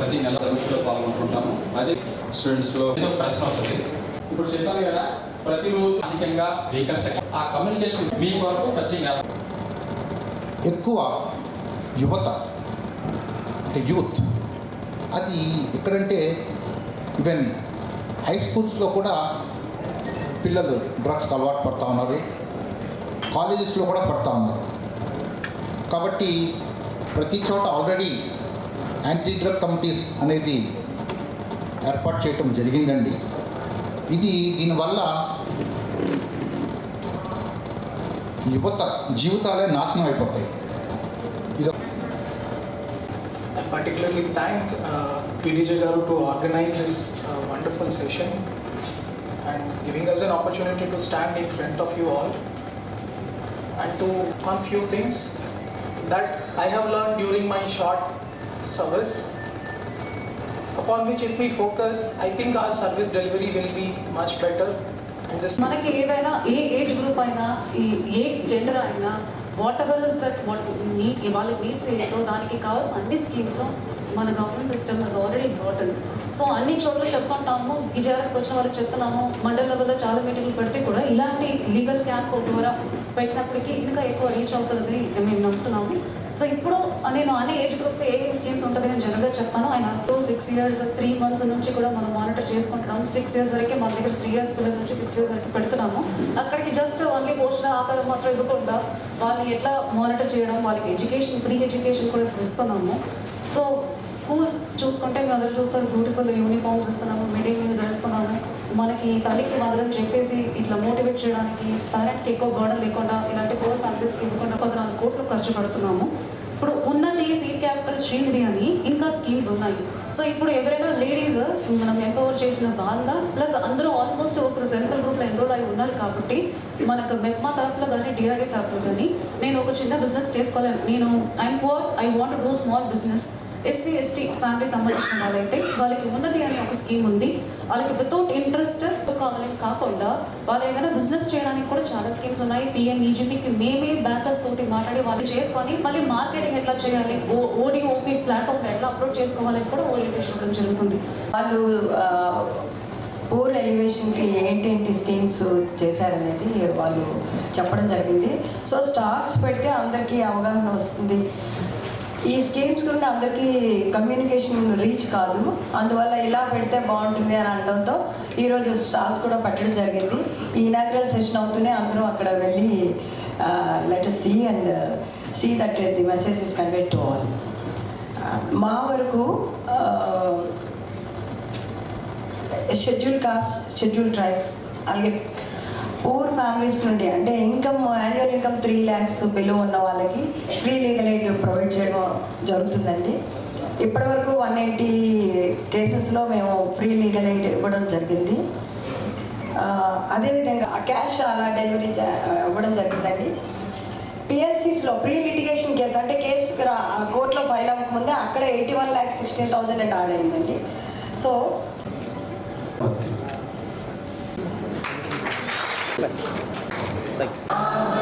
ప్రతి నెల పరీక్షలో పాల్గొంటుంటాము. అదే స్టూడెంట్స్లో ఏదో ప్రశ్న వస్తుంది ఇప్పుడు చెప్పాను కదా ప్రతిరోజు అధికంగా వెహికల్ సెక్షన్ ఆ కమ్యూనికేషన్ మీ వరకు ఖచ్చితంగా ఎక్కువ యువత అంటే యూత్ అది ఎక్కడంటే ఈవెన్ హై స్కూల్స్లో కూడా పిల్లలు డ్రగ్స్కి అలవాటు పడుతూ ఉన్నారు. కాలేజెస్లో కూడా పడుతూ ఉన్నారు. కాబట్టి ప్రతి చోట ఆల్రెడీ యాంటీ డ్రగ్ కమిటీస్ అనేది ఏర్పాటు చేయటం జరిగిందండి. ఇది దీనివల్ల యువత జీవితాలే నాశనం అయిపోతాయి. Particularly thank PDJ garu to organize this wonderful session and giving us an opportunity to stand in front of you all and to few things that I have learn during my short service. Upon which if we focus I think our service delivery will be much better. And this మనకి ఏదైనా ఏ age group అయినా ఈ ఏ gender అయినా whatever is that what నీ వాళ్ళ needs ఏంటో దానికి కావాల్సిన అన్ని స్కీమ్స్ మన government system is already important so అన్ని చోట్ల చెప్తుంటాము విజయాస్కి వచ్చిన వాళ్ళకి చెప్తున్నాము మండల లెవెల్లో చాలా మీటింగ్లు పెడితే కూడా ఇలాంటి లీగల్ క్యాంప్ ద్వారా పెట్టినప్పటికీ ఇంకా ఎక్కువ రీచ్ అవుతుంది మేము నమ్ముతున్నాము. సో ఇప్పుడు నేను అనే ఏజ్ గ్రూప్కి ఏ స్కీమ్స్ ఉంటుంది నేను జనరల్గా చెప్తాను. ఆయన two six years three months నుంచి కూడా మనం మానిటర్ చేసుకుంటున్నాం సిక్స్ ఇయర్స్ వరకే మన దగ్గర త్రీ ఇయర్స్ పిల్లల నుంచి సిక్స్ ఇయర్స్ వరకు పెడుతున్నాము. అక్కడికి జస్ట్ ఓన్లీ పోషణ ఆకారం మాత్రం ఇవ్వకుండా వాళ్ళని ఎట్లా మానిటర్ చేయడం వాళ్ళకి ఎడ్యుకేషన్ ప్రీ ఎడ్యుకేషన్ కూడా ఇస్తున్నాము. సో స్కూల్స్ చూసుకుంటే మేము అందరూ చూస్తారు బ్యూటిఫుల్ యూనిఫామ్స్ ఇస్తున్నాము మిడ్ డే మీల్స్ వేస్తున్నాము. మనకి తల్లికి మాత్రం చెప్పేసి ఇట్లా మోటివేట్ చేయడానికి పేరెంట్కి ఎక్కువ బర్డన్ లేకుండా ఇలాంటి పూర్ ఫ్యామిలీస్కి ఇవ్వకుండా పద్నాలుగు కోట్లు ఖర్చు పెడుతున్నాము. ఇప్పుడు ఉన్నది సీట్ క్యాపిటల్ శ్రీనిధి అని ఇంకా స్కీమ్స్ ఉన్నాయి. సో ఇప్పుడు ఎవరైనా లేడీస్ మనం ఎంపవర్ చేసిన భాగంగా ప్లస్ అందరూ ఆల్మోస్ట్ ఒక సెంట్రల్ గ్రూప్లో ఎన్రోల్ అయి ఉన్నారు కాబట్టి మనకు మెప్మా తరఫులో కానీ డిఆర్డీ తరఫులో కానీ నేను ఒక చిన్న బిజినెస్ చేసుకోవాలి నేను I'm poor I want do small business SC ST family సంబంధించిన వాళ్ళైతే వాళ్ళకి ఉన్నది అనే ఒక స్కీమ్ ఉంది. వాళ్ళకి వితౌట్ ఇంట్రెస్ట్ వాళ్ళకి కాకుండా వాళ్ళు ఏమైనా బిజినెస్ చేయడానికి కూడా చాలా స్కీమ్స్ ఉన్నాయి. పిఎం ఈజీపీకి మేమే బ్యాంకర్స్ తోటి మాట్లాడి వాళ్ళు చేసుకొని మళ్ళీ మార్కెటింగ్ ఎట్లా చేయాలి? ఓడి ఓపీ ప్లాట్ఫామ్ ఎట్లా అప్లోడ్ చేసుకోవాలని కూడా ఓరియంటేషన్ ఇవ్వడం జరుగుతుంది. వాళ్ళు పూర్ ఎలివేషన్కి ఏంటేంటి స్కీమ్స్ చేశారనేది వాళ్ళు చెప్పడం జరిగింది. సో స్టార్స్ పెడితే అందరికీ అవగాహన వస్తుంది. ఈ స్కీమ్స్ గురించి అందరికీ కమ్యూనికేషన్ రీచ్ కాదు. అందువల్ల ఇలా పెడితే బాగుంటుంది అని అనడంతో ఈరోజు స్టాల్స్ కూడా పెట్టడం జరిగింది. ఈ ఇనాగ్రల్ సెషన్ అవుతూనే అందరూ అక్కడ వెళ్ళి letter see and see that the message is convey to all మా వరకు షెడ్యూల్ కాస్ట్ షెడ్యూల్ ట్రైబ్స్ అలాగే పూర్ ఫ్యామిలీస్ నుండి అంటే income annual income three lakhs below ఉన్న వాళ్ళకి ఫ్రీ లీగల్ ఎయిడ్ ప్రొవైడ్ చేయడం జరుగుతుందండి. ఇప్పటివరకు వన్ ఎయిటీ కేసెస్లో మేము ఫ్రీ లీగల్ ఎయిడ్ ఇవ్వడం జరిగింది. అదేవిధంగా క్యాష్ అలా డెలివరీ ఇవ్వడం జరిగిందండి. పిఎల్సీస్లో ప్రీ లిటిగేషన్ కేసు అంటే కేసు కోర్టులో ఫైల్ అవ్వకముందే అక్కడ eighty one lakhs sixteen thousand and odd అయిందండి. So red pulse